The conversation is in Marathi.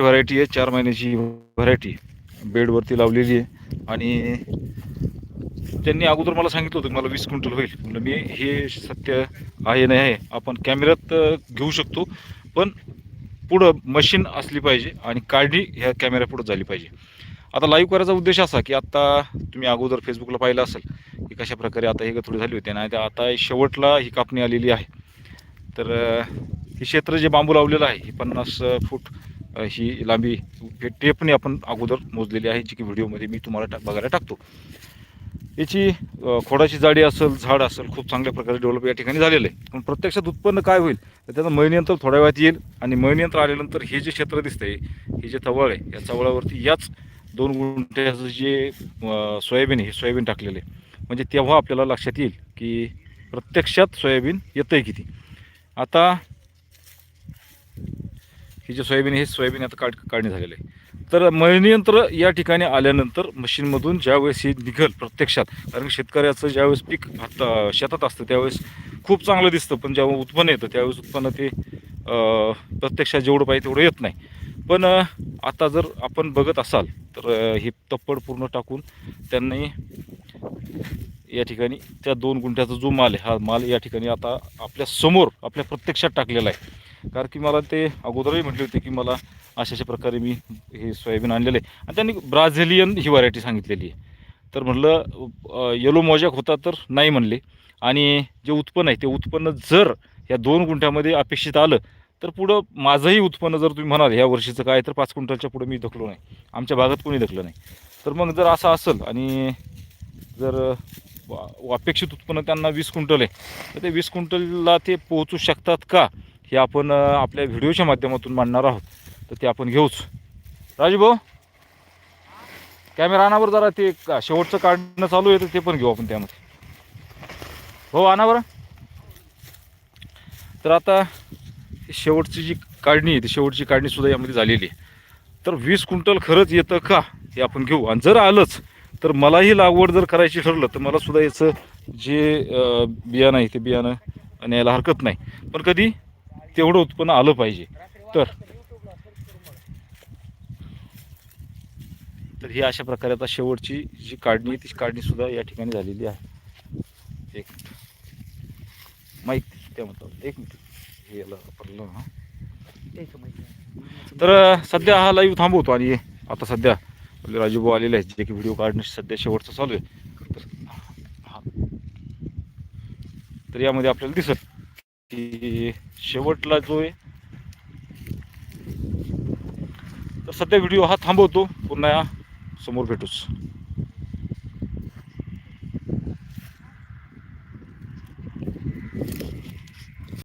व्हरायटी आहे चार महिन्याची व्हरायटी बेडवरती लावलेली आहे. आणि त्यांनी अगोदर मला सांगितलं होतं मला वीस क्विंटल होईल. म्हणलं मी हे सत्य आहे नाही आहे आपण कॅमेऱ्यात घेऊ शकतो. पण पुढं मशीन असली पाहिजे आणि काढणी ह्या कॅमेऱ्या पुढं झाली पाहिजे. आता लाईव्ह करायचा उद्देश असा की आता तुम्ही अगोदर फेसबुकला पाहिलं असेल की कशा प्रकारे आता हे थोडी झाली होती आणि आता आता शेवटला ही कापणी आलेली आहे. तर हे क्षेत्र जे बांबू लावलेलं आहे हे पन्नास फूट ही लांबी हे टेपने आपण अगोदर मोजलेली आहे जी की व्हिडिओमध्ये मी तुम्हाला टा बघायला टाकतो. याची खोडाची जाडी असेल झाड असेल खूप चांगल्या प्रकारे डेव्हलप या ठिकाणी झालेलं आहे. पण प्रत्यक्षात उत्पन्न काय होईल? तर त्याचं मळणीयंत्र थोड्या वेळात येईल आणि मळणीयंत्र आल्यानंतर हे जे क्षेत्र दिसतंय हे जे चवळ आहे या चवळावरती याच दोन गुंठ्याचं जे सोयाबीन आहे हे सोयाबीन टाकलेलं आहे. म्हणजे तेव्हा आपल्याला लक्षात येईल की प्रत्यक्षात सोयाबीन येतं आहे किती. आता हे जे सोयाबीन हे सोयाबीन आता काढ काढणी झालेलं आहे. तर मळणीयंत्र या ठिकाणी आल्यानंतर मशीनमधून ज्यावेळेस हे निघल प्रत्यक्षात कारण शेतकऱ्याचं ज्यावेळेस पीक हात शेतात असतं त्यावेळेस खूप चांगलं दिसतं पण जेव्हा उत्पन्न येतं त्यावेळेस उत्पन्न ते प्रत्यक्षात जेवढं पाहिजे तेवढं येत नाही. पण आता जर आपण बघत असाल तर हे तप्पड पूर्ण टाकून त्यांनी या ठिकाणी त्या दोन गुंठ्याचा जो माल आहे हा माल या ठिकाणी आता आपल्यासमोर आपल्या प्रत्यक्षात टाकलेला आहे. कारण की मला ते अगोदरही म्हटले होते की मला अशा अशा प्रकारे मी हे सोयाबीन आणलेलं आहे. आणि त्यांनी ब्राझिलियन ही व्हरायटी सांगितलेली आहे. तर म्हटलं येलो मोजॅक होता तर नाही म्हणले. आणि जे उत्पन्न आहे ते उत्पन्न जर या दोन गुंठ्यामध्ये अपेक्षित आलं तर पुढं माझंही उत्पन्न जर तुम्ही म्हणाल ह्या वर्षीचं काय तर पाच क्विंटलच्या पुढं मी धकलो नाही. आमच्या भागात कोणी धकलं नाही. तर मग जर असं असेल आणि जर अपेक्षित उत्पन्न त्यांना वीस क्विंटल आहे. तर ते वीस क्विंटलला ते पोहोचू शकतात का हे आपण आपल्या व्हिडिओच्या माध्यमातून मांडणार आहोत. तर ते आपण घेऊच. राजू भाऊ कॅमेरा आणावर जरा ते का- शेवटचं काढणं चालू आहे तर ते पण घेऊ आपण त्यामध्ये. हो आणा बरं. तर आता शेवटची जी काढणी आहे ती शेवटची काढणीसुद्धा यामध्ये झालेली आहे. तर वीस क्विंटल खरंच येतं का हे आपण घेऊ. आणि जर आलंच तर मलाही लागवड जर करायची ठरलं तर मला सुद्धा याचं जे बियाणं आहे ते बियाणं न्यायला हरकत नाही. पण कधी तेवढं उत्पन्न आलं पाहिजे. तर. तर ही अशा प्रकारे आता शेवटची जी काढणी आहे ती काढणी सुद्धा या ठिकाणी झालेली आहे. एक मिनिट. माईक त्या म्हणतात एक मिनिट. हे याला ना. तर सध्या हा लाईव्ह थांबवतो आणि आता सध्या आपले राजूभाऊ आलेले आहेत जे की व्हिडिओ काढणं सध्या शेवटचं चालू आहे. तर हा. तर यामध्ये आपल्याला दिसत की शेवटला जो आहे तर सध्या व्हिडिओ हा थांबवतो. पुन्हा समोर भेटूच.